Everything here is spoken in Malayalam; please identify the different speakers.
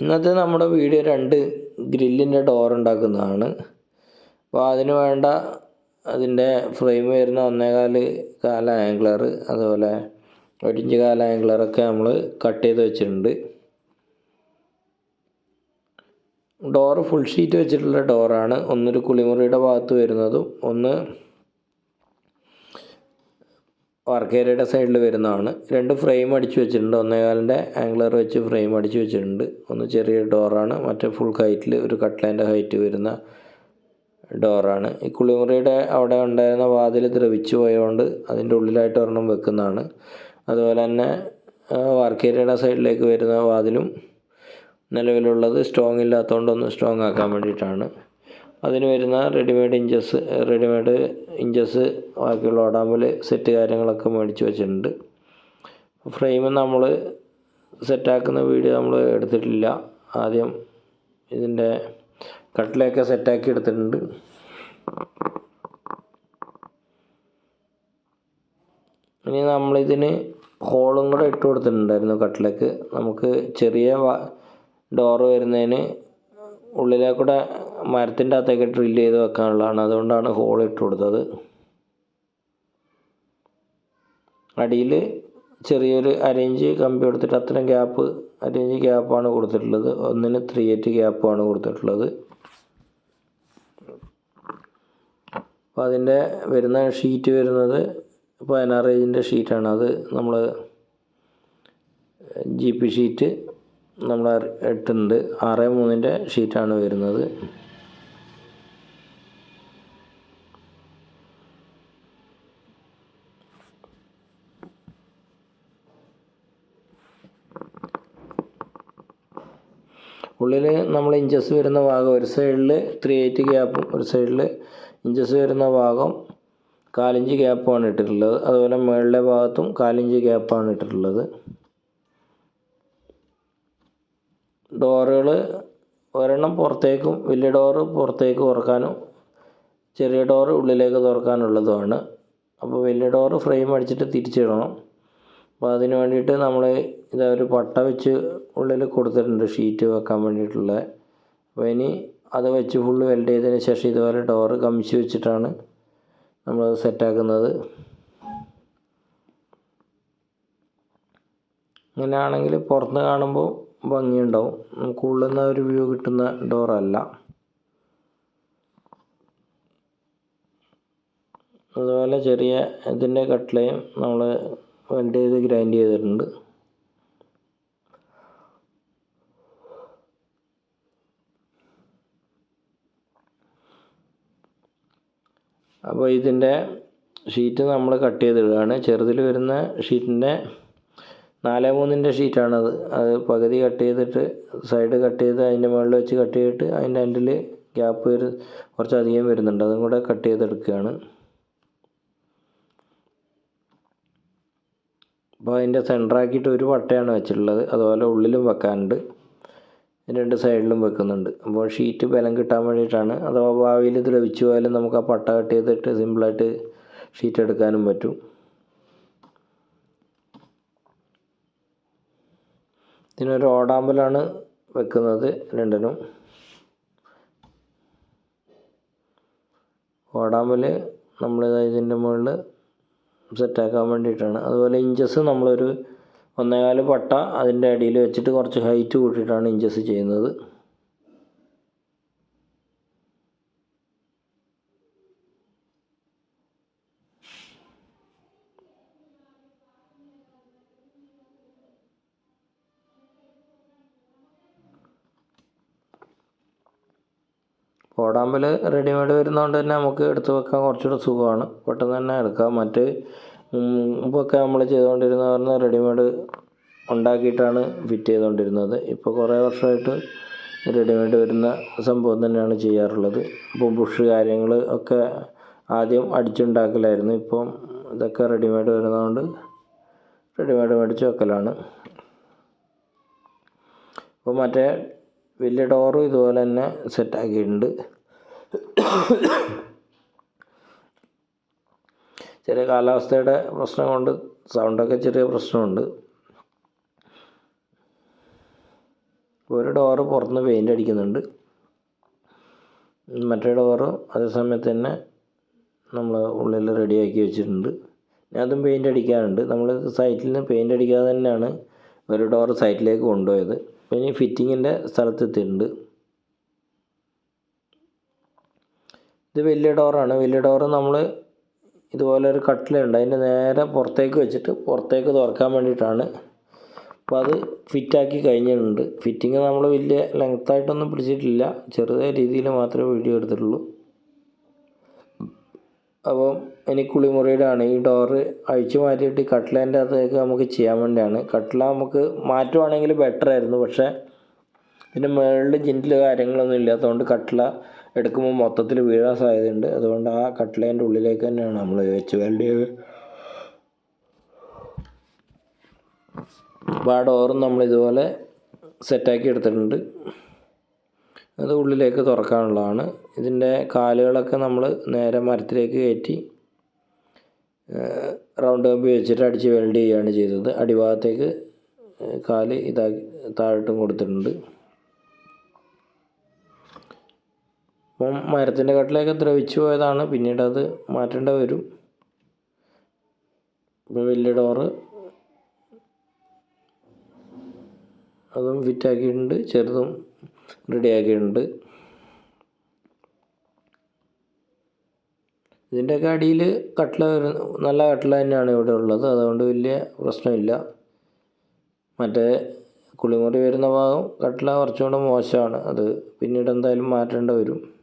Speaker 1: ഇന്നത്തെ നമ്മുടെ വീഡിയോ രണ്ട് ഗ്രില്ലിന്റെ ഡോർ ഉണ്ടാക്കുന്നതാണ്. അപ്പോൾ അതിന് വേണ്ട അതിന്റെ ഫ്രെയിം വരുന്ന ഒന്നേകാൽ കാല ആംഗ്ലർ അതുപോലെ ഒരിഞ്ച് കാല ആംഗ്ലറൊക്കെ നമ്മൾ കട്ട് ചെയ്ത് വെച്ചിട്ടുണ്ട്. ഡോറ് ഫുൾ ഷീറ്റ് വെച്ചിട്ടുള്ള ഡോറാണ്. ഒന്നൊരു കുളിമുറിയുടെ ഭാഗത്ത് വരുന്നതും ഒന്ന് വർക്കേരിയയുടെ സൈഡിൽ വരുന്നതാണ്. രണ്ട് ഫ്രെയിം അടിച്ചു വെച്ചിട്ടുണ്ട്. ഒന്നേകാലിന്റെ ആംഗ്ലർ വെച്ച് ഫ്രെയിം അടിച്ചു വെച്ചിട്ടുണ്ട്. ഒന്ന് ചെറിയ ഡോറാണ്. മറ്റേ ഫുൾ ഹൈറ്റിൽ ഒരു കട്ട്ലൈന്റെ ഹൈറ്റ് വരുന്ന ഡോറാണ്. ഈ കുളിമുറിയുടെ അവിടെ ഉണ്ടായിരുന്ന വാതിൽ ദ്രവിച്ചു പോയതുകൊണ്ട് അതിന്റെ ഉള്ളിലായിട്ട് ഒരെണ്ണം വെക്കുന്നതാണ്. അതുപോലെ തന്നെ വർക്കേരയുടെ സൈഡിലേക്ക് വരുന്ന വാതിലും നിലവിലുള്ളത് സ്ട്രോങ് ഇല്ലാത്തതുകൊണ്ട് ഒന്ന് സ്ട്രോങ് ആക്കാൻ വേണ്ടിയിട്ടാണ്. അതിന് വരുന്ന റെഡിമെയ്ഡ് ഇഞ്ചസ് റെഡിമെയ്ഡ് ഇഞ്ചസ് ബാക്കിയുള്ള ഓടാമ്പൽ സെറ്റ് കാര്യങ്ങളൊക്കെ മേടിച്ച് വെച്ചിട്ടുണ്ട്. ഫ്രെയിം നമ്മൾ സെറ്റാക്കുന്ന വീഡിയോ നമ്മൾ എടുത്തിട്ടില്ല. ആദ്യം ഇതിന്റെ കട്ടിലൊക്കെ സെറ്റാക്കി എടുത്തിട്ടുണ്ട്. ഇനി നമ്മളിതിന് ഹോളും കൂടെ ഇട്ട് കൊടുത്തിട്ടുണ്ടായിരുന്നു കട്ടിലേക്ക്. നമുക്ക് ചെറിയ ഡോറ് വരുന്നതിന് ഉള്ളിലേക്കൂടെ മരത്തിന്റെ അകത്തേക്ക് ഡ്രില്ല് ചെയ്ത് വെക്കാനുള്ളതാണ്. അതുകൊണ്ടാണ് ഹോൾ ഇട്ട് കൊടുത്തത്. അടിയിൽ ചെറിയൊരു അരേഞ്ച് കമ്പി കൊടുത്തിട്ട് അത്രയും ഗ്യാപ്പ് അരേഞ്ച് ഗ്യാപ്പാണ് കൊടുത്തിട്ടുള്ളത്. ഒന്നിന് ത്രീ എയ്റ്റ് ഗ്യാപ്പാണ് കൊടുത്തിട്ടുള്ളത്. അപ്പോൾ അതിന്റെ വരുന്ന ഷീറ്റ് വരുന്നത് പതിനാറ് ഇഞ്ചിന്റെ ഷീറ്റാണ് അത് നമ്മൾ ജി പി ഷീറ്റ് നമ്മൾ ഇട്ടുണ്ട് ആറ് മൂന്നിന്റെ ഷീറ്റാണ് വരുന്നത്. ഉള്ളിൽ നമ്മൾ ഇഞ്ചസ് വരുന്ന ഭാഗം ഒരു സൈഡിൽ ത്രീ എയ്റ്റ് ഗ്യാപ്പും ഒരു സൈഡിൽ ഇഞ്ചസ് വരുന്ന ഭാഗം കാലിഞ്ച് ഗ്യാപ്പാണ് ഇട്ടിട്ടുള്ളത്. അതുപോലെ മുകളിലെ ഭാഗത്തും കാലിഞ്ച് ഗ്യാപ്പാണ് ഇട്ടിട്ടുള്ളത്. ഡോറുകൾ ഒരെണ്ണം പുറത്തേക്കും വലിയ ഡോറ് പുറത്തേക്ക് തുറക്കാനും ചെറിയ ഡോറ് ഉള്ളിലേക്ക് തുറക്കാനുള്ളതുമാണ്. അപ്പോൾ വലിയ ഡോറ് ഫ്രെയിം അടിച്ചിട്ട് തിരിച്ചിടണം. അപ്പോൾ അതിന് വേണ്ടിയിട്ട് നമ്മൾ ഇതാ ഒരു പട്ട വെച്ച് ഉള്ളിൽ കൊടുത്തിട്ടുണ്ട് ഷീറ്റ് വെക്കാൻ വേണ്ടിയിട്ടുള്ള. അപ്പോൾ ഇനി അത് വെച്ച് ഫുള്ള് വെൽഡ് ചെയ്തതിന് ശേഷം ഇതുപോലെ ഡോറ് കമിച്ച് വെച്ചിട്ടാണ് നമ്മൾ സെറ്റാക്കുന്നത് ഇങ്ങനെയാണെങ്കിൽ പുറത്ത് കാണുമ്പോൾ ഭംഗിയുണ്ടാവും. നമുക്ക് ഉള്ളിൽ നിന്ന് ഒരു വ്യൂ കിട്ടുന്ന ഡോറല്ല അതുപോലെ ചെറിയ ഇതിന്റെ കട്ട്ലയും നമ്മൾ വെൽഡ് ചെയ്ത് ഗ്രൈൻഡ് ചെയ്തിട്ടുണ്ട്. അപ്പോൾ ഇതിന്റെ ഷീറ്റ് നമ്മൾ കട്ട് ചെയ്തിടുകയാണ്. ചെറുതിൽ വരുന്ന ഷീറ്റിന്റെ നാല് മൂന്നിന്റെ ഷീറ്റാണത് അത് പകുതി കട്ട് ചെയ്തിട്ട് സൈഡ് കട്ട് ചെയ്ത് അതിന്റെ മുകളിൽ വെച്ച് കട്ട് ചെയ്തിട്ട് അതിന്റെ എൻഡിൽ ഗ്യാപ്പ് വരും കുറച്ചധികം വരുന്നുണ്ട്. അതും കൂടെ കട്ട് ചെയ്തെടുക്കുകയാണ്. അപ്പോൾ അതിന്റെ സെന്ററാക്കിയിട്ട് ഒരു പട്ടയാണ് വെച്ചിട്ടുള്ളത്. അതുപോലെ ഉള്ളിലും വെക്കാനുണ്ട്. രണ്ട് സൈഡിലും വെക്കുന്നുണ്ട്. അപ്പോൾ ഷീറ്റ് ബലം കിട്ടാൻ വേണ്ടിയിട്ടാണ്. അഥവാ ഭാവിയിൽ ഇത് ലഭിച്ചു പോയാലും നമുക്ക് ആ പട്ട കട്ട് ചെയ്തിട്ട് സിമ്പിളായിട്ട് ഷീറ്റ് എടുക്കാനും പറ്റും. ഇതിനൊരു ഓടാമ്പലാണ് വെക്കുന്നത് രണ്ടിനും ഓടാമ്പൽ നമ്മൾ ഇതിന്റെ മുകളിൽ സെറ്റാക്കാൻ വേണ്ടിയിട്ടാണ്. അതുപോലെ ഇഞ്ചസ് നമ്മളൊരു ഒന്നേകാൽ പട്ട അതിന്റെ അടിയിൽ വെച്ചിട്ട് കുറച്ച് ഹൈറ്റ് കൂട്ടിയിട്ടാണ് ഇഞ്ചസ് ചെയ്യുന്നത്. ഓടാമ്പൽ റെഡിമെയ്ഡ് വരുന്നതുകൊണ്ട് തന്നെ നമുക്ക് എടുത്ത് വെക്കാൻ കുറച്ചുകൂടെ സുഖമാണ്. പെട്ടെന്ന് തന്നെ എടുക്കാം. മറ്റ് മുമ്പൊക്കെ നമ്മൾ ചെയ്തുകൊണ്ടിരുന്ന പറഞ്ഞാൽ റെഡിമെയ്ഡ് ഉണ്ടാക്കിയിട്ടാണ് ഫിറ്റ് ചെയ്തുകൊണ്ടിരുന്നത് ഇപ്പോൾ കുറേ വർഷമായിട്ട് റെഡിമെയ്ഡ് വരുന്ന സംഭവം തന്നെയാണ് ചെയ്യാറുള്ളത്. ഇപ്പോൾ ബുഷ് കാര്യങ്ങൾ ഒക്കെ ആദ്യം അടിച്ചുണ്ടാക്കലായിരുന്നു. ഇപ്പം ഇതൊക്കെ റെഡിമെയ്ഡ് വരുന്നതുകൊണ്ട് റെഡിമെയ്ഡ് മേടിച്ച് വെക്കലാണ്. അപ്പോൾ മറ്റേ വലിയ ഡോറും ഇതുപോലെ തന്നെ സെറ്റാക്കിയിട്ടുണ്ട് ചെറിയ കാലാവസ്ഥയുടെ പ്രശ്നം കൊണ്ട് സൗണ്ടൊക്കെ ചെറിയ പ്രശ്നമുണ്ട്. ഒരു ഡോറ് പുറത്തുനിന്ന് പെയിന്റ് അടിക്കുന്നുണ്ട്. മറ്റേ ഡോറ് അതേ സമയത്ത് തന്നെ നമ്മൾ ഉള്ളിൽ റെഡിയാക്കി വെച്ചിട്ടുണ്ട്. ഞാൻ അതും പെയിന്റ് അടിക്കാറുണ്ട് നമ്മൾ സൈറ്റിൽ നിന്ന് പെയിന്റ് അടിക്കാതെ തന്നെയാണ് ഒരു ഡോർ സൈറ്റിലേക്ക് കൊണ്ടുപോയത്. അപ്പോൾ ഫിറ്റിങ്ങിന്റെ സ്ഥലത്തെത്തിയിട്ടുണ്ട്. ഇത് വലിയ ഡോറാണ് വലിയ ഡോറ് നമ്മൾ ഇതുപോലെ ഒരു കട്ടിലുണ്ട്. അതിന്റെ നേരെ പുറത്തേക്ക് വെച്ചിട്ട് പുറത്തേക്ക് തുറക്കാൻ വേണ്ടിയിട്ടാണ്. അപ്പോൾ അത് ഫിറ്റാക്കി കഴിഞ്ഞിട്ടുണ്ട്. ഫിറ്റിങ് നമ്മൾ വലിയ ലെങ്ത്തായിട്ടൊന്നും പിടിച്ചിട്ടില്ല. ചെറിയ രീതിയിൽ മാത്രമേ വീഡിയോ എടുത്തിട്ടുള്ളൂ. അപ്പോൾ ഇനി കുളിമുറിയുടെയാണ് ഈ ഡോറ് അഴിച്ചു മാറ്റിയിട്ട് കട്ട്ലേന്റെ അകത്തേക്ക് നമുക്ക് ചെയ്യാൻ വേണ്ടിയാണ്. കട്ട്ല നമുക്ക് മാറ്റുവാണെങ്കിൽ ബെറ്റർ ആയിരുന്നു. പക്ഷേ ഇതിന്റെ മുകളിൽ ജിന്റിൽ കാര്യങ്ങളൊന്നും ഇല്ലാത്തതുകൊണ്ട് കട്ട്ല എടുക്കുമ്പോൾ മൊത്തത്തിൽ വീഴാൻ സാധ്യതയുണ്ട്. അതുകൊണ്ട് ആ കട്ട്ലേന്റെ ഉള്ളിലേക്ക് തന്നെയാണ് നമ്മൾ വെച്ച് വെൽഡ് അപ്പോൾ ആ ഡോറും നമ്മൾ ഇതുപോലെ സെറ്റാക്കി എടുത്തിട്ടുണ്ട്. അത് ഉള്ളിലേക്ക് തുറക്കാനുള്ളതാണ്. ഇതിന്റെ കാലുകളൊക്കെ നമ്മൾ നേരെ മരത്തിലേക്ക് കയറ്റി റൗണ്ട് കമ്പി വെച്ചിട്ട് അടിച്ച് വെൽഡ് ചെയ്യുകയാണ് ചെയ്തത്. അടിഭാഗത്തേക്ക് കാൽ ഇതാക്കി താഴോട്ടും കൊടുത്തിട്ടുണ്ട്. അപ്പം മരത്തിന്റെ കട്ടിലേക്ക് ദ്രവിച്ചു പോയതാണ്. പിന്നീട് അത് മാറ്റേണ്ട വരും. ഇപ്പോൾ വലിയ ഡോറ് അതും ഫിറ്റാക്കിയിട്ടുണ്ട് ചെറുതും റെഡിയാക്കിയിട്ടുണ്ട്. ഇതിന്റെയൊക്കെ അടിയിൽ കട്ടില നല്ല കട്ടില തന്നെയാണ് ഇവിടെ ഉള്ളത്. അതുകൊണ്ട് വലിയ പ്രശ്നമില്ല. മറ്റേ കുളിമുറി വരുന്ന ഭാഗം കട്ടില കുറച്ചുകൂടെ മോശമാണ്. അത് പിന്നീട് എന്തായാലും മാറ്റേണ്ടി വരും.